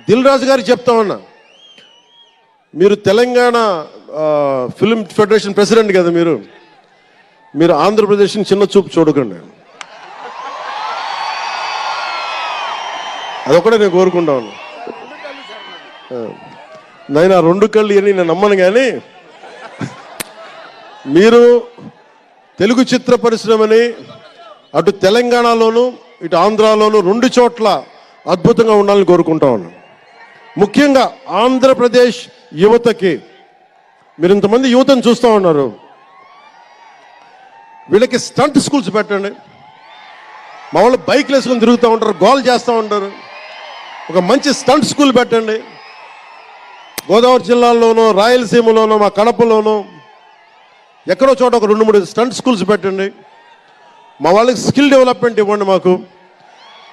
దిల్ రాజు గారికి చెప్తా ఉన్నా. మీరు తెలంగాణ ఫిల్మ్ ఫెడరేషన్ ప్రెసిడెంట్ కదా మీరు. మీరు ఆంధ్రప్రదేశ్ని చిన్న చూపు చూడకండి. అదొకటే నేను కోరుకుంటా ఉన్నా. ఆ. రెండు కళ్ళు అని నేను నమ్మను కానీ మీరు తెలుగు చిత్ర పరిశ్రమని అటు తెలంగాణలోను ఇటు ఆంధ్రాలోను రెండు చోట్ల అద్భుతంగా ఉండాలని కోరుకుంటా ఉన్నాను ముఖ్యంగా ఆంధ్రప్రదేశ్ యువతకి. మీరు ఇంతమంది యువతను చూస్తూ ఉన్నారు. వీళ్ళకి స్టంట్ స్కూల్స్ పెట్టండి. మా వాళ్ళు బైక్లు వేసుకొని తిరుగుతూ ఉంటారు గోల్ చేస్తూ ఉంటారు. ఒక మంచి స్టంట్ స్కూల్ పెట్టండి. గోదావరి జిల్లాలోనూ రాయలసీమలోనూ మా కడపలోనూ ఎక్కడో చోట ఒక రెండు మూడు స్టంట్ స్కూల్స్ పెట్టండి. మా వాళ్ళకి స్కిల్ డెవలప్మెంట్ ఇవ్వండి మాకు.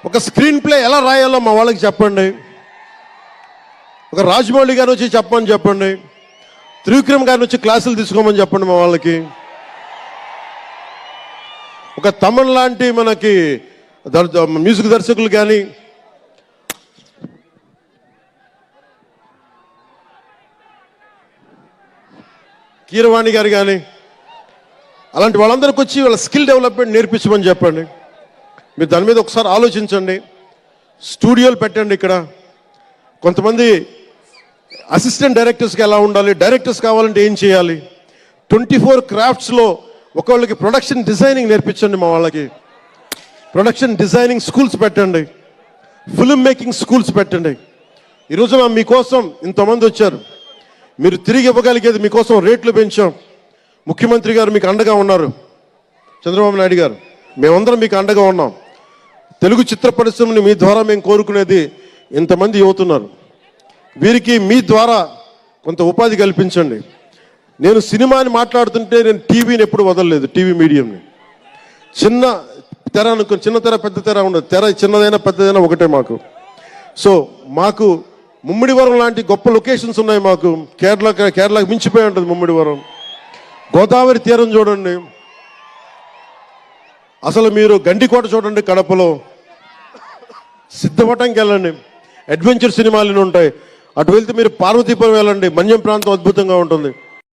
ఒక స్క్రీన్ ప్లే ఎలా రాయాలో మా వాళ్ళకి చెప్పండి. ఒక రాజమౌళి గారు వచ్చి చెప్పమని చెప్పండి. త్రివిక్రమ్ గారిని వచ్చి క్లాసులు తీసుకోమని చెప్పండి మా వాళ్ళకి. ఒక తమన్ లాంటి మనకి మ్యూజిక్ దర్శకులు కానీ కీరవాణి గారు కానీ అలాంటి వాళ్ళందరికి వచ్చి వాళ్ళ స్కిల్ డెవలప్మెంట్ నేర్పించమని చెప్పండి. మీరు దాని మీద ఒకసారి ఆలోచించండి. స్టూడియోలు పెట్టండి ఇక్కడ. కొంతమంది అసిస్టెంట్ డైరెక్టర్స్కి ఎలా ఉండాలి? డైరెక్టర్స్ కావాలంటే ఏం చేయాలి? ట్వంటీ ఫోర్ క్రాఫ్ట్స్లో ఒకళ్ళకి ప్రొడక్షన్ డిజైనింగ్ నేర్పించండి మా వాళ్ళకి. ప్రొడక్షన్ డిజైనింగ్ స్కూల్స్ పెట్టండి. ఫిల్మ్ మేకింగ్ స్కూల్స్ పెట్టండి. ఈరోజు మేము మీకోసం ఇంతమంది వచ్చారు. మీరు తిరిగి ఇవ్వగలిగేది మీకోసం రేట్లు పెంచాం. ముఖ్యమంత్రి గారు మీకు అండగా ఉన్నారు. చంద్రబాబు నాయుడు గారు మేమందరం మీకు అండగా ఉన్నాం. తెలుగు చిత్ర పరిశ్రమని మీ ద్వారా మేము కోరుకునేది ఇంతమంది యువతున్నారు. వీరికి మీ ద్వారా కొంత ఉపాధి కల్పించండి. నేను సినిమాని మాట్లాడుతుంటే నేను టీవీని ఎప్పుడు వదలలేదు టీవీ మీడియంని. చిన్న తెర అనుకో చిన్న తెర పెద్ద తెర ఉండదు. తెర చిన్నదైనా పెద్దదైనా ఒకటే మాకు. సో మాకు ముమ్మిడివరం లాంటి గొప్ప లొకేషన్స్ ఉన్నాయి మాకు. కేరళ కేరళకు మించిపోయి ఉంటుంది ముమ్మిడివరం. గోదావరి తీరం చూడండి. అసలు మీరు గండికోట చూడండి కడపలో. సిద్ధపటంకి వెళ్ళండి. అడ్వెంచర్ సినిమాలు ఉంటాయి. అటు వెళ్తే మీరు పార్వతీపురం వెళ్ళండి. మన్యం ప్రాంతం అద్భుతంగా ఉంటుంది.